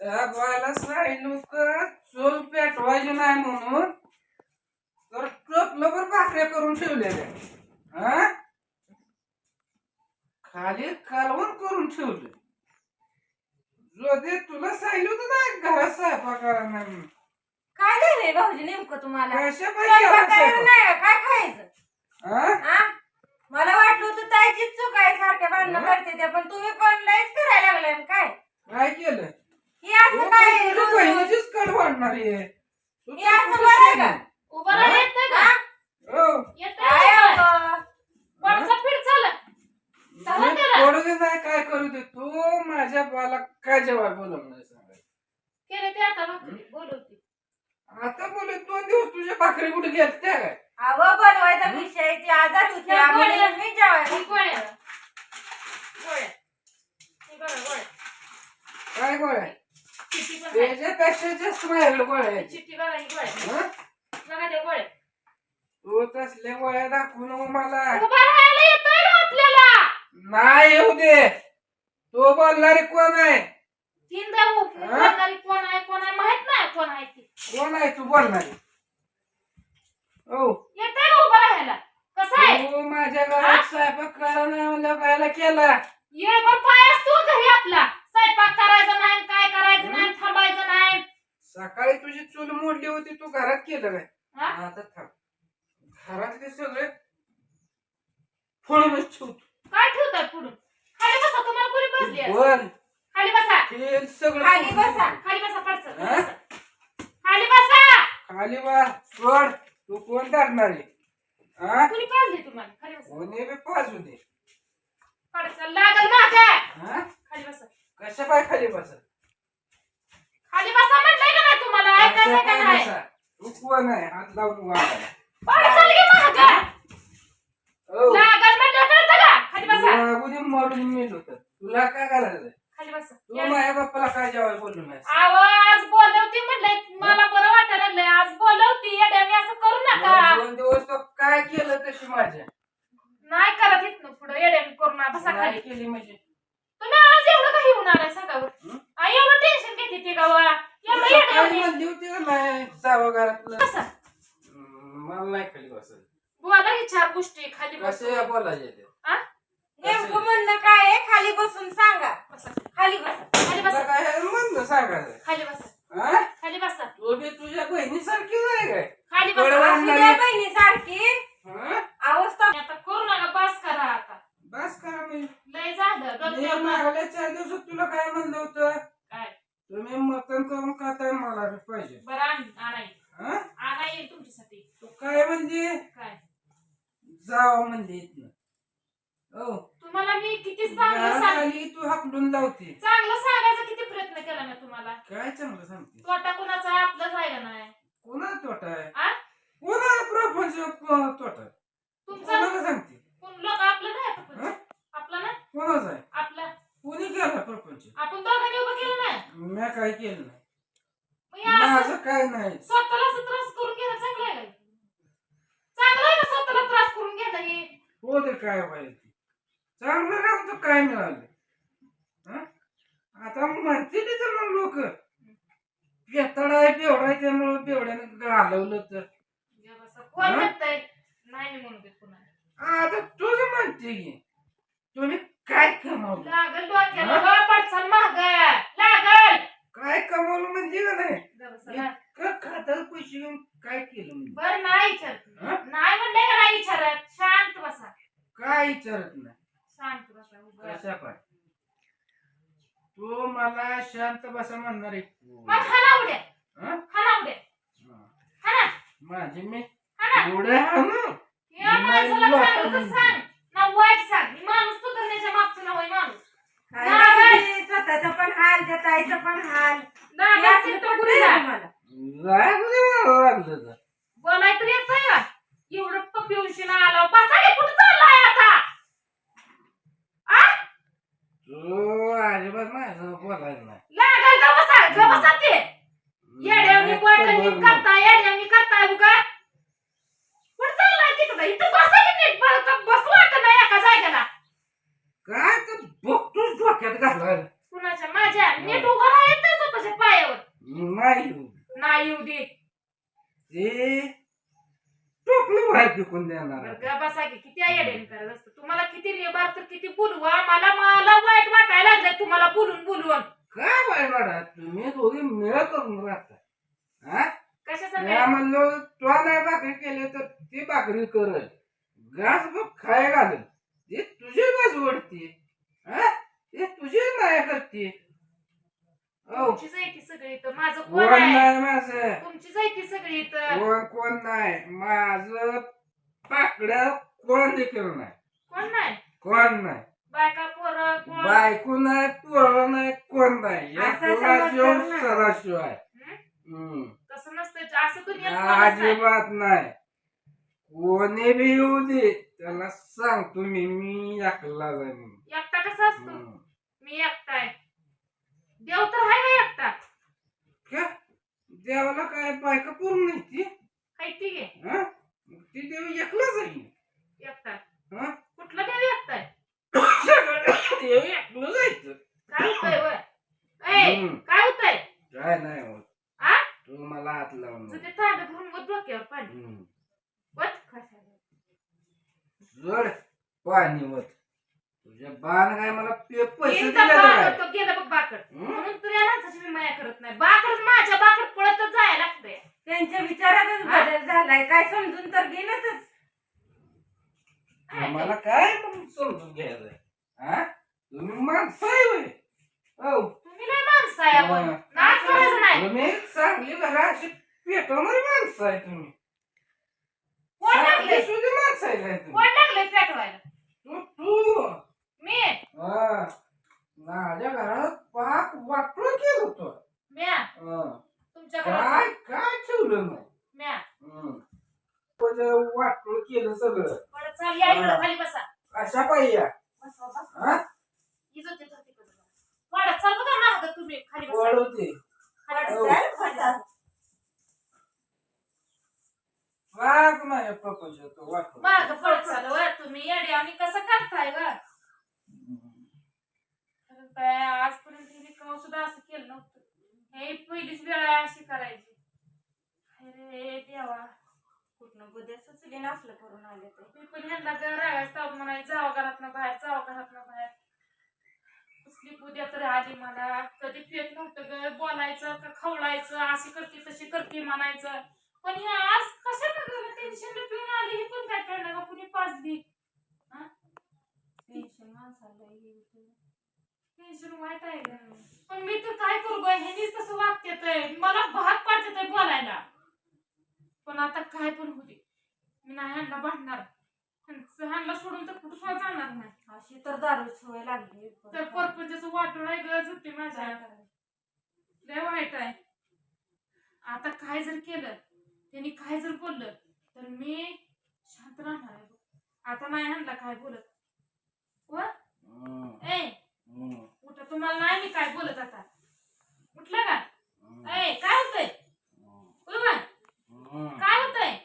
बायला सांगितलं का चूल पेटवायची नाही म्हणून तर टोपलंभर भाकऱ्या करून ठेवलेल्या हा खाली कालवण करून ठेवले जोदे तुला सांगितलं होतं ना घरात स्वयंपाक करा नाही. काय झालंय भाऊजी नेमकं तुम्हाला कशापायी स्वयंपाक केला करायला स्वयंपाक? नाही का? काय खायचं हा? हा? मला वाटलं होतं ताईचीच चूक आहे सारख्या भांडणं? करते त्या पण तुम्ही पण लयच करायला लागलाय काय काय केलं हे असं काय तुझ्या रोज- बहिणीचीच कड वाढणार आहे. तू हे असं बरं आहे का? उभं राहा येतंय का? हा? हो. काय का? अगं? वरचं पीठ झालं. झालं मी त्याला? पडू दे नाही काय करू दे? तू माझ्या बाला काय जेव्हा सांगायचं केले ते आता भाकरी. बोलवते. आता बोलत दोन दिवस तुझ्या भाकरी कुठे गेल्या त्या काय? अहो बनवायचा विषय ती आजार होती. त्या आम्हाला गोळ्या- मी ही गोळ्या. गोळ्या. ही बघा गोळ्या. काय गोळ्या? चिठ्ठी पण आहे. त्याच्यापेक्षा जास्त माझ्याकडे गोळ्या आहेत. बघा ही गोळ्या हं? बघा त्या गोळ्या तू तसल्या गोळ्या दाखवू नको मला उभा राहायला येतंय ना आपल्याला नाही येऊ दे तो बोलणारी कोण आहे तीनदा उभ- हा? कोण आहे कोण आहे माहीत नाही कोण आहे ती कोण आहे तू बोलणारी हो येतंय का उभं राहायला कसं आहे तू माझ्या घरात स्वयंपाक करा नाही म्हणलं कायला केला ये बर पाय असतो घरी आपला स्वयंपाक करायचा नाही काय करायचं नाही थांबायचं नाही सकाळी तुझी चूल मोडली होती तू घरात केलं काय हा? आता थांब घरातले सगळे फोडूनच ठेवतो. काय ठेवतात पुढून खाली बसा तुम्हाला कोणी बसली आहे? खाली बसा. तेल सगळं खाली बसा. खाली बसा पडचं हा? खाली बसा. खाली बा सोड. तू कोण करणार आहे? हा? कुणी पाजली तुम्हाला? खाली बसा. कोणी बी पाजू दे. पडचं लागल ना आता हा? खाली बसा. कशा पाय खाली बस? खाली बसा म्हटलंय का नाही तुम्हाला? ऐकायचं का नाही? तू कोण आहे? हात लावून वागायला हो? लागल मरून मेल होत. तुला काय करायचं? खाली बसा. तू माझ्या बाप्पाला काय जेवायला बोललो नाही आवाज बोलवती म्हटलंय मला बरं वाटायला लागलंय. आज बोलवती येड्याने असं करू नका. दोन दिवस तो काय केलं तशी माझ्या? नाही करत इथनं पुढे. येड्याने करू नका. बसा काय खाली. केली म्हणजे? तुम्ही आज एवढं काही हं? एवढं टेन्शन घेते ती गावा. एवढं सकाळी येड्याने म्हणली होती का नाही? जावं घरातलं. बसा हम्म, मला नाही खाली बसायचं. बोला ही चार गोष्टी खाली बस कसे बोलायचे ते आ? नेमकं म्हणणं काय आहे? खाली बसून सांगा. खाली बसा. खाली बसा. काय म्हणलं सांगायचं खाली बसा. हा? खाली बसा. तू बी तुझ्या बहिणीसारखीच आहे काय? खाली बसा. बरं. तुझ्या बहिणी सारखी हा? अवस्था आता करू नका. बस करा आता. बस करा मी लय झालं. मी डोक्यावर. मागल्या चार दिवसात तुला काय म्हणलं होतं काय तुम्ही मटण करून खाताय मला बी पाहिजे बरं आण आणाय हा? आणा येईल तुमच्यासाठी तू काय म्हणजे काय जावं म्हणजे इथनं हो तुम्हाला मी किती चांगलं घरात सांग आली तू हाकलून लावते चांगलं सांगायचा किती मी तुम्हाला? काय चांगलं सांगते तोटा कोणाचा आहे? आपलाच आहे का नाही? कोणा तोटा आहे? आ? कोणा प्रपंच प- तोटा आहे? तुमचा? कोणाला सांगते? कोण? लोक आपलं नाही हा? प्रपंच. आपलं ना? कोणाचा आहे? आपला. कोणी केला प्रपंच? आपण दोघांनी उभं केलं नाही. मी काय केलं नाही. मग हे असं माझं काय नाही. स्वतःला असं त्रास करून घेणं चांगलं आहे का? चांगलं आहे का स्वतःला त्रास करून घेणं हे? हो दे काय व्हायचं? ते. चांगलं राहून तर काय मिळालं? आता म्हणते ते तर मग लोक. पेतड आहे बेवडा आहे त्यामुळं बेवड्यानं घालवलं तर. कोण हा? म्हणतंय? नाही मी कुणाला. आता तुझ म्हणते की. तुम्ही काय कमावलं? लागल डोक्याला. हा? हो, पडसाल महाग लागल. काय कमावलं म्हणजे का नाही? जा बसा, ना. इतकं खात्यात पैसे घेऊन काय केलं म्हणजे बरं नाही विचारत. हा? नाही म्हणलंय का नाही विचारत. शांत बसा. काय विचारत नाही? शांत बसा उभं. कशा पाय तू मला शांत बसा म्हणणार आहे. मग खाना उड्या. हा? खाना उड्या. खाना माझे मी खाना एवढे हाणू या नाही माणसाला लोकं चांगलं तर. सांग. ना वाईट सांग. मी माणूस तू करण्याच्या मागचं ना होय माणूस. काय नाही. नाही, स्वतःचा पण हाल त्या ताईचा पण हाल. हे असलं जा. तुम्हाला? मला लागलं तर. तर येतंय. का एवढं पपिवशी ना आलो बसा की कुठं चाललाय आता आ तू अजिबात माझं बोलायला नाही लागल का बसा का बसा ते येड्यावनी बोटांनी करता येड्यावनी करता उगा कुठं चाललाय तिकडं इथं बसा की नीट बस का बसू वाटत नाही एका जागेला घालायला कुणाच्या? माझ्या. नीट उभं राहा येतंय स्वतःच्या नाही येऊ नाही येऊ दे. ते टोपलं बाहेर फेकून देणार बरं बसा की किती आयडियन करत असतं? तुम्हाला किती निभार तर किती बोलवा. मला मला वाईट वाटायला लागलंय. तुम्हाला बोलून बोलून. काय बाय बाळा तुम्ही दोघे मेळ करून राहता. हा? कशाचं मी म्हणलो तो नाही भाकरी केली तर ती भाकरी करल घास बघ खाय घालल ते तुझी घास हा ते तुझी नाही करते. हो. तुमचीच आहे ती सगळी इथं. माझं कोण कोण आहे? नाही माझं. सगळी कोण कोण नाही. माझं पाकड्या कोण देखील नाही कोण नाही? कोण नाही. बायका पोरं कोण? बायको नाही पोरं नाही कोण नाही. या असं हं? हम्म. तसं नसतं. असं दुनियात कोणच नाही. अजिबात नाही. कोणी बी येऊ दे. त्याला सांगतो मी मी एकला जाय म्हणून एकटा कसा असतो. हम्म. मी एकटा आहे. देव तर आहे का एकटा. क्या? देवाला काय बायका पूर्ण नाही ती हाय ठीक आहे हा? मग ती देव एकलाच आहे. एकटा. हा? कुठला देव एकटा आहे? सगळं देव एकलं जायचं काय होतंय वय? ए हम्म. काय होतंय? काय नाही होत. आ? तू मला हात लावून तुझे तांड वत डोक्यावर पाणी. हम्म. वत कशाला? जड पाणी होत तुझ्या बाण काय मला पे- पैसे गेलं दिले बाकड काय तो गेलं बघ बाकड हं? म्हणून तर या करत नाही. बाकडच माझ्या बाकड पळतच जायला लागतंय. त्यांच्या विचारातच हा? बदल झालाय. काय समजून तर गेलंच मला काय मग समजून घ्यायचं हा? तुम्ही माणसं आहे होय. हो. तुम्ही नाही माणसं आहे आपण हं. नाच करायचं नाही. तुम्ही चांगली घरा अशी पेटवणारी माणसं आहे तुम्ही. कोण लागले सुधी माणसं आहे काय कोण तुम्ही लागले पेटवायला? तू तू. मी? हा. माझ्या घरात पाक वाटलं केलं होतं. म्या. तुमच्या घरात काय काय ठेवलं नाही म्या. पण केलं सगळं. परत चाल या इकडं खाली बसा. अशा पाहिजे बसा बसा. हा? इजत येतो तिकडं वाढत चाल बघा तुम्ही खाली बसा. वळवते खाली हो. बसा. वाट नाही प्रपंच तो वाटलं मागं पळत चाल वर तुम्ही येडे आणि कसं करताय ग खरं काय आजपर्यंत सुद्धा असं केलं नव्हतं. हे पहिलीच वेळ आहे अशी करायची. अरे देवा. कुठनं बुद्या सुचली नसलं करून आले तर मी पण ह्यांना रागायचं म्हणाय जावा घरातनं बाहेर जावा घरातनं बाहेर. कसली उद्या तरी आली मला. कधी पेट नव्हतं ग बोलायचं का खवळायचं अशी करते तशी करते म्हणायचं. पण हे आज कशा टेन्शन पिऊन आली हे पण काय कळलं का कुणी पाजली टेन्शन माणसाला येईल. टेन्शन वाईट आहे ग. पण मी तर काय करू ग ह्यांनीच तसं वागतेत मला भाग पाडतेत बोलायला पण आता काय पण होते मी नाही ह्यांना भांडणार ह्यांना सोडून तर कुठं सुद्धा जाणार नाही अशी तर दारू सवय लागली तर परपंचाचं वाटोळ आहे ग झुट्टी माझ्या? लय वाईट आहे आता काय जर केलं त्यांनी काय जर बोललं तर मी शांत राहणार आहे. आता नाही ह्यांना काय बोलत व. ए. उठ तुम्हाला नाही मी काय बोलत आता. उठलं का? काय होतंय? काय होतंय?